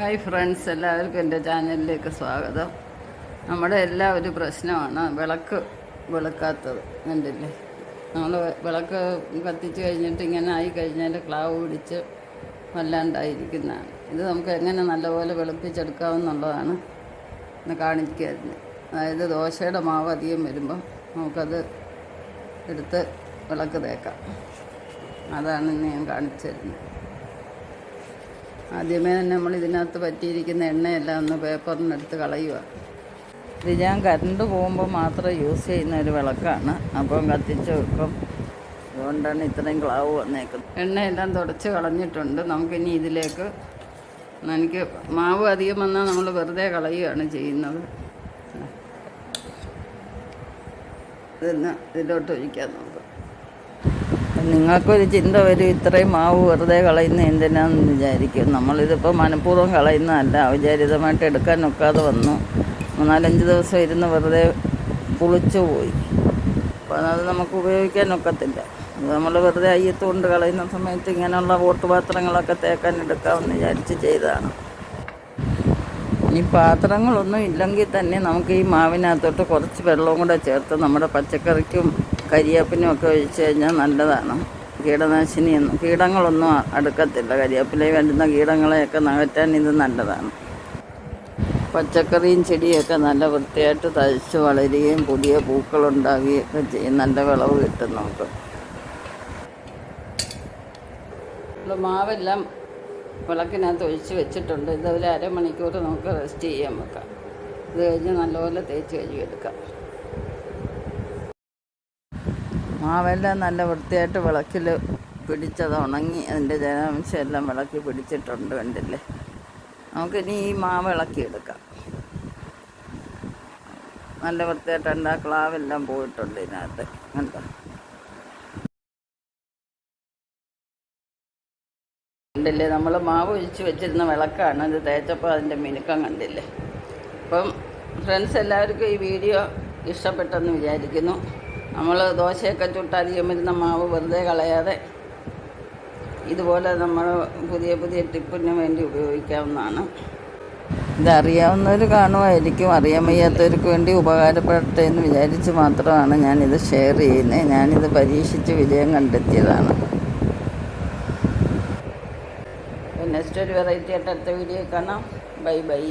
Hi friends എല്ലാവർക്കും എന്റെ ചാനലിലേക്ക് സ്വാഗതം. നമ്മുടെ എല്ലാ ഒരു പ്രശ്നമാണ് വിളക്ക് വെളുക്കാത്തത് കണ്ടില്ലേ? നമ്മൾ വിളക്ക് കത്തിച്ച് കഴിഞ്ഞിട്ട് ഇങ്ങനെ ആയി കഴിഞ്ഞാൽ ക്ലാവ് പിടിച്ച് വല്ലാണ്ടായിരിക്കുന്നതാണ്. ഇത് നമുക്ക് എങ്ങനെ നല്ലപോലെ വെളുപ്പിച്ചെടുക്കാമെന്നുള്ളതാണ് ഇന്ന് കാണിക്കുന്നത് അതായത് ദോശയുടെ മാവ് അധികം വരുമ്പം നമുക്കത് എടുത്ത് വിളക്ക് തേക്കാം. അതാണ് ഞാൻ കാണിച്ചു തരുന്നത് ആദ്യമേ തന്നെ നമ്മൾ ഇതിനകത്ത് പറ്റിയിരിക്കുന്ന എണ്ണയെല്ലാം ഒന്ന് പേപ്പറിനെടുത്ത് കളയുക. ഇത് ഞാൻ കറണ്ട് പോകുമ്പോൾ മാത്രം യൂസ് ചെയ്യുന്ന ഒരു വിളക്കാണ്. അപ്പം കത്തിച്ച് വെക്കും. അതുകൊണ്ടാണ് ഇത്രയും ക്ലാവ് വന്നേക്കുന്നത്. എണ്ണയെല്ലാം തുടച്ച് കളഞ്ഞിട്ടുണ്ട്. നമുക്കിനി ഇതിലേക്ക് എനിക്ക് മാവ് അധികം വന്നാൽ നമ്മൾ വെറുതെ കളയുകയാണ് ചെയ്യുന്നത്. ഇതെന്ന് ഇതിലോട്ട് ഒഴിക്കാൻ നോക്കാം. നിങ്ങൾക്കൊരു ചിന്ത വരും ഇത്രയും മാവ് വെറുതെ കളയുന്ന എന്തിനാന്ന് വിചാരിക്കും. നമ്മളിതിപ്പോൾ മനഃപൂർവം കളയുന്നതല്ല. ഔചാരിതമായിട്ട് എടുക്കാൻ ഒക്കാതെ വന്നു. മൂന്നാലഞ്ച് ദിവസം ഇരുന്ന് വെറുതെ പുളിച്ചു പോയി. അപ്പോൾ അത് നമുക്ക് ഉപയോഗിക്കാൻ ഒക്കത്തില്ല. നമ്മൾ വെറുതെ അയ്യത്ത് കൊണ്ട് കളയുന്ന സമയത്ത് ഇങ്ങനെയുള്ള ഓട്ടുപാത്രങ്ങളൊക്കെ തേക്കാൻ എടുക്കാമെന്ന് വിചാരിച്ച് ചെയ്തതാണ്. ഈ പാത്രങ്ങളൊന്നും ഇല്ലെങ്കിൽ തന്നെ നമുക്ക് ഈ മാവിനകത്തോട്ട് കുറച്ച് വെള്ളവും കൂടെ ചേർത്ത് നമ്മുടെ പച്ചക്കറിക്കും കരിയേപ്പിനും ഒക്കെ ഒഴിച്ച് കഴിഞ്ഞാൽ നല്ലതാണ്. കീടനാശിനിയൊന്നും കീടങ്ങളൊന്നും അടുക്കത്തില്ല. കരിയേപ്പിലയിൽ വരുന്ന കീടങ്ങളെയൊക്കെ നകറ്റാൻ ഇത് നല്ലതാണ്. പച്ചക്കറിയും ചെടിയൊക്കെ നല്ല വൃത്തിയായിട്ട് തഴച്ച് വളരുകയും പുതിയ പൂക്കളുണ്ടാകുകയൊക്കെ ചെയ്യും. നല്ല വിളവ് കിട്ടും നമുക്ക്. മാവെല്ലാം വിളക്കിനകത്ത് ഒഴിച്ച് വെച്ചിട്ടുണ്ട്. ഇത് അരമണിക്കൂർ നമുക്ക് റെസ്റ്റ് ചെയ്യാൻ വെക്കാം. ഇത് കഴിഞ്ഞ് നല്ലപോലെ തേച്ച് കഴുകിയെടുക്കാം. മാവെല്ലാം നല്ല വൃത്തിയായിട്ട് വിളക്കിൽ പിടിച്ചത് ഉണങ്ങി അതിന്റെ ജലാംശം എല്ലാം വിളക്കി പിടിച്ചിട്ടുണ്ട് കണ്ടില്ലേ? നമുക്കിനി ഈ മാവ് ഇളക്കി എടുക്കാം നല്ല വൃത്തിയായിട്ടുണ്ട്. ആ ക്ലാവെല്ലാം പോയിട്ടുണ്ട് ഇതിനകത്ത്. കണ്ടോ? കണ്ടില്ലേ? നമ്മൾ മാവ് ഒഴിച്ച് വെച്ചിരുന്ന വിളക്കാണ് ഇത് തേച്ചപ്പോൾ അതിന്റെ മിനുക്കം കണ്ടില്ലേ? അപ്പം ഫ്രണ്ട്സ് എല്ലാവർക്കും ഈ വീഡിയോ ഇഷ്ടപ്പെട്ടെന്ന് വിചാരിക്കുന്നു. നമ്മൾ ദോശയൊക്കെ ചുട്ടധികം വരുന്ന മാവ് വെറുതെ കളയാതെ ഇതുപോലെ നമ്മൾ പുതിയ പുതിയ ടിപ്പിന് വേണ്ടി ഉപയോഗിക്കാവുന്നതാണ്. ഇതറിയാവുന്നവർ കാണുമായിരിക്കും. അറിയാൻ വയ്യാത്തവർക്ക് വേണ്ടി ഉപകാരപ്പെടട്ടെ എന്ന് വിചാരിച്ച് മാത്രമാണ് ഞാനിത് ഷെയർ ചെയ്യുന്നത് ഞാനിത് പരീക്ഷിച്ച് വിജയം കണ്ടെത്തിയതാണ്. നെക്സ്റ്റ് ഒരു വെറൈറ്റി ആയിട്ട് അടുത്ത വീഡിയോ കാണാം. Bye bye